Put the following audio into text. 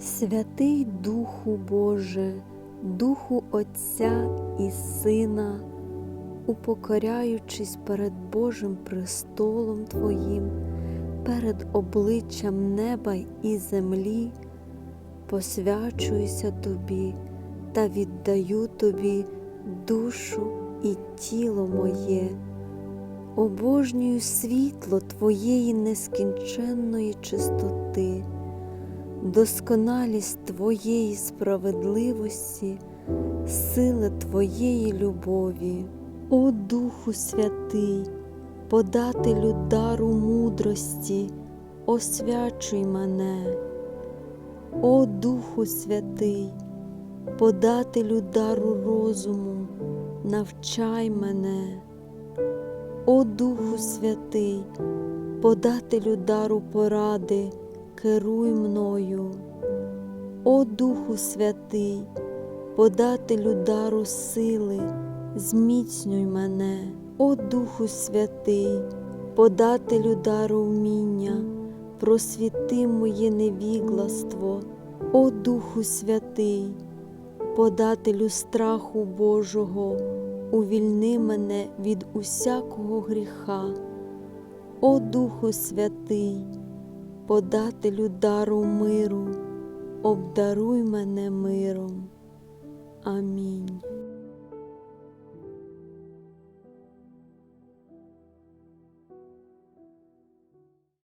Святий Духу Боже, Духу Отця і Сина, упокоряючись перед Божим престолом Твоїм, перед обличчям неба і землі, посвячуюся Тобі та віддаю Тобі душу і тіло моє, обожнюю світло Твоєї нескінченної чистоти досконалість Твоєї справедливості, сила Твоєї любові, о Духу Святий, подателю дару мудрості, освячуй мене, о Духу Святий, подателю дару розуму, навчай мене, о Духу Святий, подателю дару поради керуй мною, о Духу Святий, подателю дару сили, зміцнюй мене, о Духу Святий, подателю дару вміння, просвіти моє невігластво, о Духу Святий, подателю страху Божого, увільни мене від усякого гріха, о Духу Святий подателю дару миру, обдаруй мене миром. Амінь.